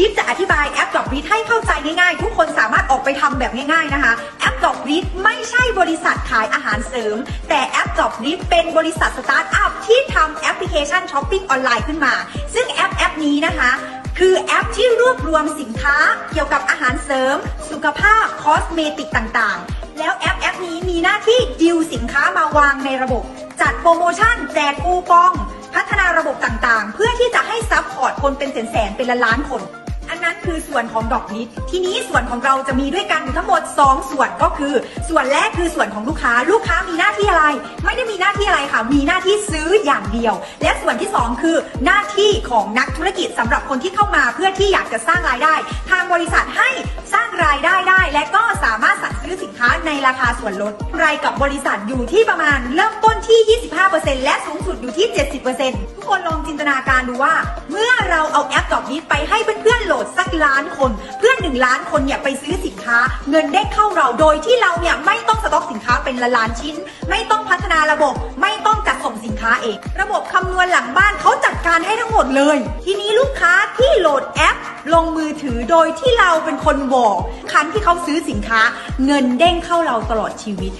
คิดจะอธิบายแอปดอกรีดให้เข้าใจง่ายๆ ทุกคนสามารถออกไปทำแบบง่ายๆนะคะ แอปดอกรีดไม่ใช่บริษัทขายอาหารเสริม แต่แอปดอกรีดเป็นบริษัทสตาร์ทอัพที่ทำแอปพลิเคชันช้อปปิ้งออนไลน์ขึ้นมา ซึ่งแอปแอปนี้นะคะคือแอปที่รวบรวมสินค้าเกี่ยวกับอาหารเสริม สุขภาพคอสเมติกต่างๆ แล้วแอปแอปนี้มีหน้าที่ดิวสินค้ามาวางในระบบ จัดโปรโมชั่นแจกคูปอง พัฒนาระบบต่างๆ เพื่อที่จะให้ซัพพอร์ตคนเป็นแสนๆเป็นล้านๆคน นั้นคือส่วนของดอกนิด ทีนี้ส่วนของเราจะมีด้วยกันทั้งหมด 2 ส่วนก็คือ ส่วนแรกคือส่วนของลูกค้า ลูกค้ามีหน้าที่อะไร ไม่ได้มีหน้าที่อะไรค่ะ มีหน้าที่ซื้ออย่างเดียว และส่วนที่ 2 คือหน้าที่ของนักธุรกิจสำหรับคนที่เข้ามาเพื่อที่อยากจะสร้างรายได้ ทางบริษัทให้สร้างรายได้ได้ และก็สามารถ ซื้อสินค้าในราคาส่วนลดรายกับบริษัทอยู่ที่ประมาณเริ่มต้นที่ 25%และสูงสุดอยู่ที่ 70%ทุกคนลองจินตนาการดูว่า เมื่อเราเอาแอปดอกนี้ไปให้เพื่อนๆโหลดสักล้านคน เพื่อนหนึ่งล้านคนเนี่ยไปซื้อสินค้า เงินเด้เข้าเราโดยที่เราเนี่ยไม่ต้องสต็อกสินค้าเป็นละล้านชิ้น ไม่ต้องพัฒนาระบบ ไม่ต้องจัดส่งสินค้าเอง ระบบคำนวณหลังบ้านเขาจัดการให้ทั้งหมดเลย ทีนี้ลูกค้าที่โหลดแอปล งมือถือโดยที่เราเป็นคนบอกคันที่เขาซื้อสินค้า เงินเด้งเข้าเราตลอดชีวิต